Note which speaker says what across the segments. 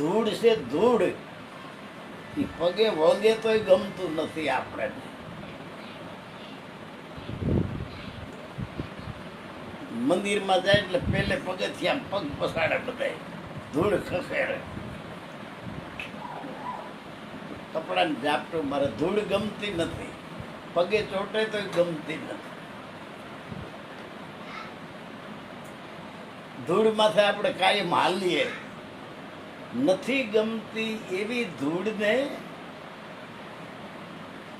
Speaker 1: ધૂળ છે ધૂળ. એ પગે વગે તોય ગમતું નથી આપણે મંદિરમાં જાય એટલે પેલે આમ પગ પસાડે બધા ધૂળ ખસેડે. કપડાને ઝાપટું મારે ધૂળ ગમતી નથી. પગે ચોટે તો ગમતી નથી. ધૂળ માથે આપણે કાયમ હાલીએ. નથી ગમતી એવી ધૂળને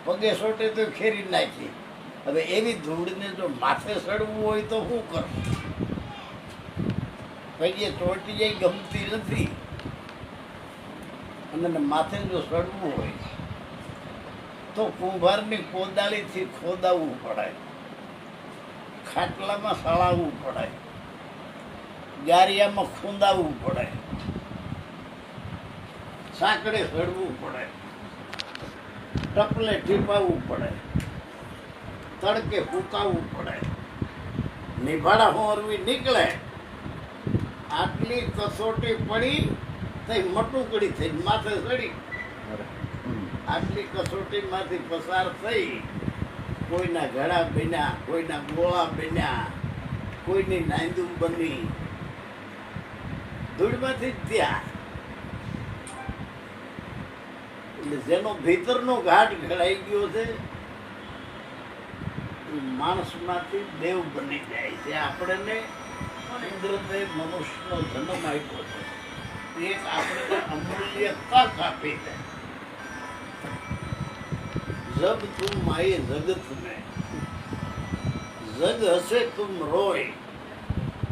Speaker 1: પગે સોટે તો ખેરી નાખી. હવે એવી ધૂળને જો માથે સડવું હોય તો શું કરું? પગે ચોટી જાય ગમતી નથી. અને માથે જો સડવું હોય તો કુંભારની કોદાળીથી ખોદાવવું પડે ખાટલામાં સળાવવું પડે ગારિયામાં ખૂંદાવવું પડે સાંકડે સડવું પડે. ટપલે ટીપાવવું પડે. તડકે ફૂંકાવવું પડે. નિભાડા હોરવી નીકળે. આટલી કસોટી પડી થઈ મટુકડી થઈ માથે ચડી આટલી કસોટીમાંથી પસાર થઈ કોઈના ઘડા બન્યા કોઈના ગોળા બન્યા કોઈની નાંદું બની. ધૂળમાંથી જ ત્યાં એટલે જેનો ભીતરનો ઘાટ ઘડાઈ ગયો છે માણસમાંથી દેવ બની જાય છે. આપણને કુદરતે મનુષ્યનો જન્મ આપ્યો છે. એક આપણને અમૂલ્ય તક આપી છે જબ તું માય જગત મેં જગ હશે તુમ રોય.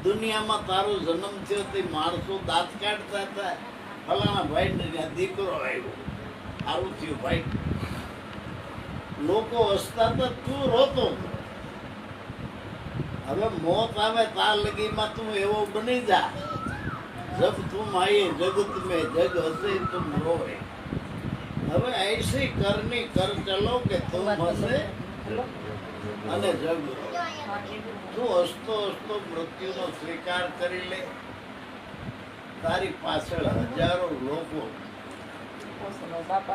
Speaker 1: દુનિયામાં તારો જન્મ થયો તે માણસો દાંત કાઢતા હતા. ફલાણા ભાઈ દીકરો આવ્યો. સારું થયું ભાઈ. લોકો હસતા તો તું રોતો હવે મોત આવે તાર લગીમાં તું એવો બની જા. જબ તું આયે જગત મેં જગ હશે તું રોય હવે એસી કરની કર ચલો કે તું હસે અને જગ તું હસતો હસતો મૃત્યુનો સ્વીકાર કરી લે. તારી પાછળ હજારો લોકો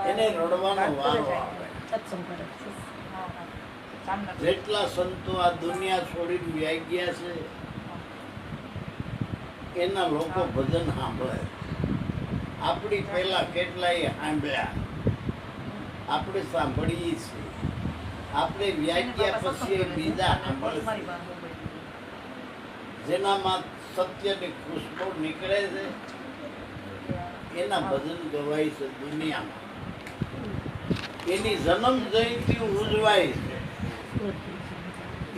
Speaker 1: એને રડવાનો વારો આવે. જેટલા સંતો આ દુનિયા છોડીને વ્યાઈ ગયા છે એના લોકો ભજન સાંભળે. આપણી પહેલા કેટલાય સાંભળ્યા? આપણે સાંભળીએ છીએ. આપણે વ્યાઈ ગયા પછી બીજા સાંભળશે જેનામાં સત્યની ખુશ્બુ નીકળે છે એના ભજન ગવાય છે દુનિયામાં. એની જન્મ જયંતિ ઉજવાય છે.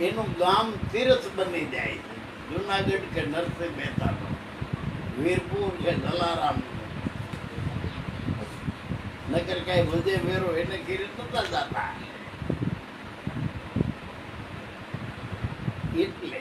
Speaker 1: એનું ગામ તીર્થ બની જાય છે. જુનાગઢ કે નરસિંહ મહેતાનું, વીરપુર કે જલારામ નગર કઈ વધે વેરો એને ઘેરે નતા જતા. એટલે